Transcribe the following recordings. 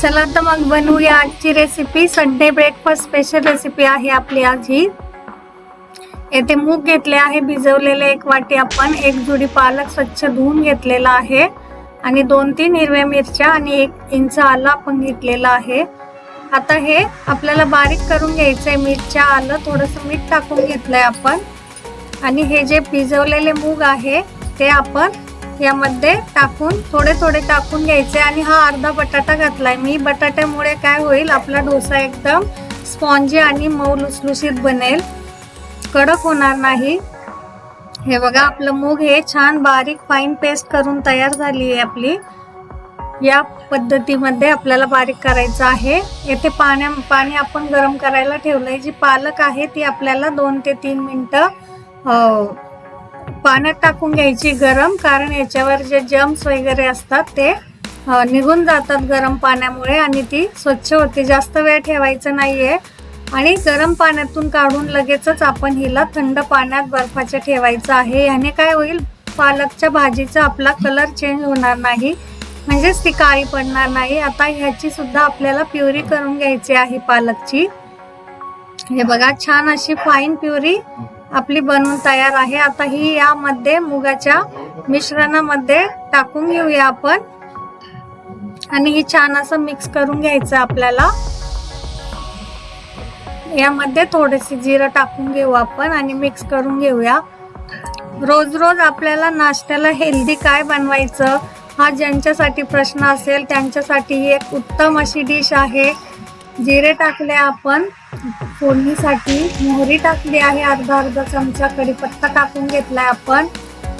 चला तर मग बनवूया आजची recipe Sunday breakfast special recipe आहे आपली आज. ही येथे मूग घेतले आहे भिजवलेले एक वाटी आपण एक जुडी पालक स्वच्छ धुवून घेतलेला आहे. आणि दोन तीन हिरव्या मिरच्या आणि एक इंच आलं आपण घेतलेलं आहे. आता हे आपल्याला बारीक करून घ्यायचंय. मिरच्या आलं थोडंसं मीठ टाकून घेतलंय आपण. आणि हे जे भिजवलेले मूग आहे ते आपण यामध्ये टाकून थोडे थोडे टाकून घ्यायचे आणि हा अर्धा बटाटा घातलाय. मी बटाट्यामुळे काय होईल आपला डोसा एकदम स्पॉन्जी आणि मऊ लुसलुशीत बनेल. कडक होणार नाही. हे बघा आपलं मूग हे छान बारीक फाईन पेस्ट करून तयार झाली आहे आपली. या पद्धतीमध्ये आपल्याला बारीक करायचं आहे. येथे पाण्या पाणी आपण गरम करायला ठेवलं आहे जी पालक आहे ती आपल्याला दोन ते तीन मिनटं पाण्यात टाकून घ्यायची गरम कारण याच्यावर जे जम्स वगैरे असतात ते निघून जातात गरम पाण्यामुळे आणि ती स्वच्छ होते. जास्त वेळ ठेवायचं नाही आहे आणि गरम पाण्यातून काढून लगेचच आपण हिला थंड पाण्यात बर्फाच्या ठेवायचं आहे. याने काय होईल? पालकच्या भाजीचा आपला कलर चेंज होणार नाही. म्हणजेच ती काळी पडणार नाही. आता ह्याची सुद्धा आपल्याला प्युरी करून घ्यायची आहे पालकची. हे बघा छान अशी फाईन प्युरी. आपली बनवून तयार आहे. आता ही यामध्ये मुगाच्या मिश्रणामध्ये टाकून घेऊया आपण. आणि ही छान असं मिक्स करून घ्यायचं आपल्याला. यामध्ये थोडेसे जिरं टाकून घेऊ आपण आणि मिक्स करून घेऊया. रोज रोज आपल्याला नाश्त्याला हेल्दी काय बनवायचं? हा ज्यांच्यासाठी प्रश्न असेल त्यांच्यासाठी ही एक उत्तम अशी डिश आहे. जिरे टाकले आपण. फोडणीसाठी मोहरी टाकली आहे अर्धा अर्धा चमचा कढीपत्ता टाकून घेतलाय आपण.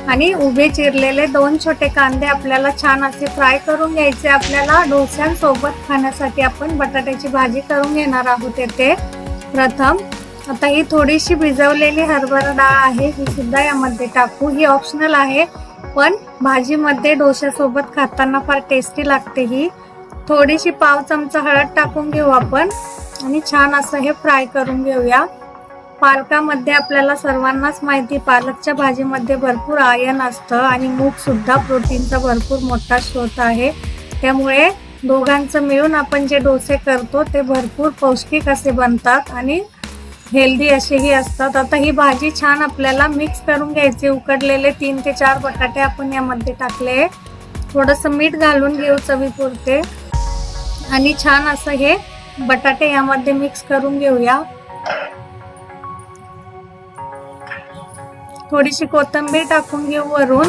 आणि उभे चिरलेले दोन छोटे कांदे आपल्याला छान असे फ्राय करून घ्यायचे. आपल्याला डोस्यांसोबत खाण्यासाठी आपण बटाट्याची भाजी करून घेणार आहोत येथे. प्रथम आता ही थोडीशी भिजवलेली हरभरा डाळ आहे ही सुद्धा यामध्ये टाकू. ही ऑप्शनल आहे पण भाजीमध्ये डोश्यासोबत खाताना फार टेस्टी लागते ही. थोडीशी पाव चमचा हळद टाकून घेऊ आपण. आणि छान असं हे फ्राय करून घेऊया. पालकामध्ये आपल्याला सर्वांनाच माहिती पालकच्या भाजीमध्ये भरपूर आयन असतं आणि मूगसुद्धा प्रोटीनचा भरपूर मोठा स्रोत आहे. त्यामुळे दोघांचं मिळून आपण जे डोसे करतो ते भरपूर पौष्टिक असे बनतात आणि हेल्दी असेही असतात. आता ही भाजी छान आपल्याला मिक्स करून घ्यायची. उकडलेले तीन ते चार बटाटे आपण यामध्ये टाकले. थोडंसं मीठ घालून घेऊ चवीपुरते. आणि छान असं हे बटाटे यामध्ये मिक्स करून घेऊया. थोडीशी कोथिंबीर टाकून घेऊ वरून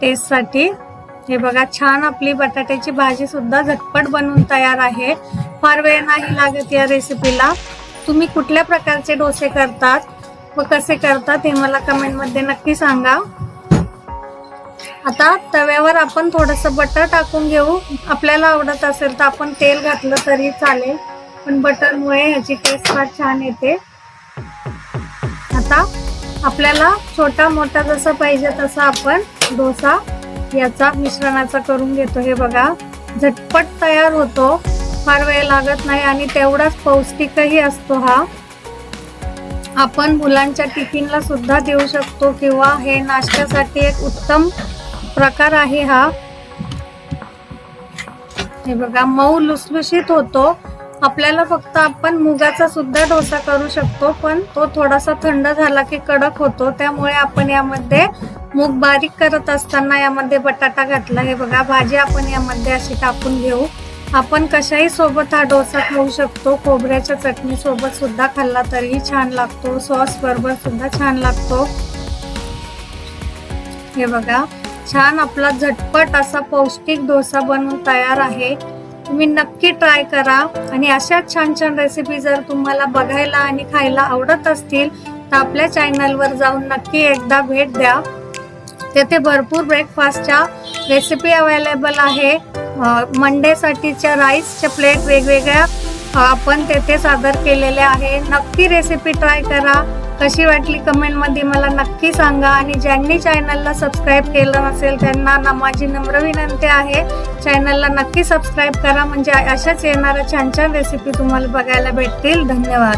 टेस्टसाठी हे बघा छान आपली बटाट्याची भाजी सुद्धा झटपट बनवून तयार आहे. फार वेळ नाही लागत या रेसिपीला तुम्ही कुठल्या प्रकारचे डोसे करतात व कसे करतात हे मला कमेंटमध्ये नक्की सांगा. आता तव्यावर आपण थोडंसं बटर टाकून घेऊ. आपल्याला आवडत असेल तर आपण तेल घातलं तरी चालेल पण बटरमुळे ह्याची टेस्ट फार छान येते. आता आपल्याला छोटा मोठा जसा पाहिजे तसा आपण डोसा याचा मिश्रणाचा करून घेतो. हे बघा झटपट तयार होतो. फार वेळ लागत नाही आणि तेवढाच पौष्टिकही असतो हा. आपण मुलांच्या टिफिनला सुद्धा देऊ शकतो किंवा हे नाश्त्यासाठी एक उत्तम प्रकार आहे हा. हे बघा मऊ लुसलुशीत होतो. आपल्याला फक्त आपण मुगाचा सुद्धा डोसा करू शकतो पण तो थोडासा थंड झाला की कडक होतो. त्यामुळे आपण यामध्ये मूग बारीक करत असताना यामध्ये बटाटा घातला. हे बघा भाजी आपण यामध्ये अशी टाकून घेऊ. आपण कशाही सोबत हा डोसा खाऊ शकतो. खोबऱ्याच्या चटणी सोबत सुद्धा खाल्ला तरीही छान लागतो. सॉस बरोबर सुद्धा छान लागतो. हे बघा छान आपला झटपट असा पौष्टिक डोसा बनवून तयार आहे. तुम्ही नक्की ट्राय करा. आणि अशा छान छान रेसिपी जर तुम्हाला बघायला आणि खायला आवडत असतील तर आपल्या चॅनलवर जाऊन नक्की एकदा भेट द्या. तेथे भरपूर ब्रेकफास्टच्या रेसिपी अवेलेबल आहे. मंडेसाठीच्या राईसच्या प्लेट वेगवेगळ्या आपण तेथे सादर केलेल्या आहे नक्की रेसिपी ट्राय करा. कशी वाटली कमेंटमध्ये मला नक्की सांगा आणि ज्यांनी चॅनलला सबस्क्राईब केलं नसेल त्यांना ना माझी नम्र विनंती आहे. चॅनलला नक्की सबस्क्राईब करा. म्हणजे अशाच येणाऱ्या छान छान रेसिपी तुम्हाला बघायला भेटतील. धन्यवाद.